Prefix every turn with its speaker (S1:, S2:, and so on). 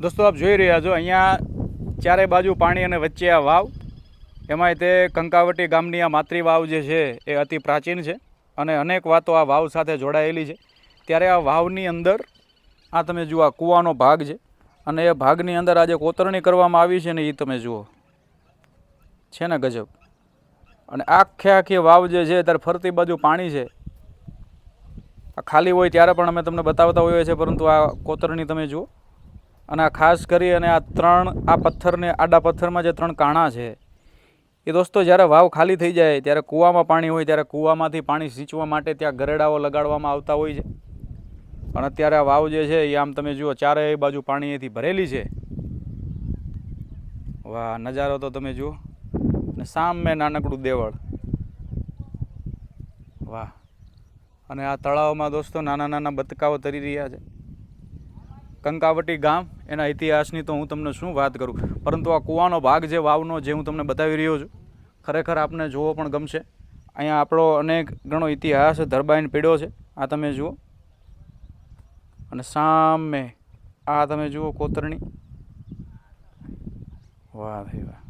S1: દોસ્તો, આપ જોઈ રહ્યા છો, અહીંયા ચારે બાજુ પાણી અને વચ્ચે આ વાવ. એમાંય તે કંકાવટી ગામની આ માતૃ વાવ જે છે, એ અતિ પ્રાચીન છે અને અનેક વાતો આ વાવ સાથે જોડાયેલી છે. ત્યારે આ વાવની અંદર, આ તમે જુઓ, આ કૂવાનો ભાગ છે અને એ ભાગની અંદર આજે કોતરણી કરવામાં આવી છે ને એ તમે જુઓ. છે ને ગજબ. અને આખે આખી વાવ જે છે, ત્યારે ફરતી બાજુ પાણી છે. આ ખાલી હોય ત્યારે પણ અમે તમને બતાવતા હોઈએ છીએ, પરંતુ આ કોતરણી તમે જુઓ. અને આ ખાસ કરી અને આ ત્રણ, આ પથ્થરને, આડા પથ્થરમાં જે ત્રણ કાણા છે, એ દોસ્તો જ્યારે વાવ ખાલી થઈ જાય, ત્યારે કૂવામાં પાણી હોય, ત્યારે કૂવામાંથી પાણી સિંચવા માટે ત્યાં ગરેડાઓ લગાડવામાં આવતા હોય છે. પણ અત્યારે આ વાવ જે છે, એ આમ તમે જુઓ, ચારેય બાજુ પાણી એથી ભરેલી છે. વાહ, નજારો તો તમે જુઓ. ને સામે નાનકડું દેવળ. વાહ. અને આ તળાવમાં દોસ્તો નાના નાના બતકાઓ તરી રહ્યા છે. કંકાવટી ગામ, એના ઇતિહાસની તો હું તમને શું વાત કરું? પરંતુ આ કૂવાનો ભાગ જે, વાવનો જે હું તમને બતાવી રહ્યો છું, ખરેખર આપને જોવો પણ ગમશે. અહીંયા આપણો અનેક ઘણો ઇતિહાસ ધરબાઈને પીડ્યો છે. આ તમે જુઓ. અને સામે આ તમે જુઓ કોતરણી. વાહ ભાઈ વાહ.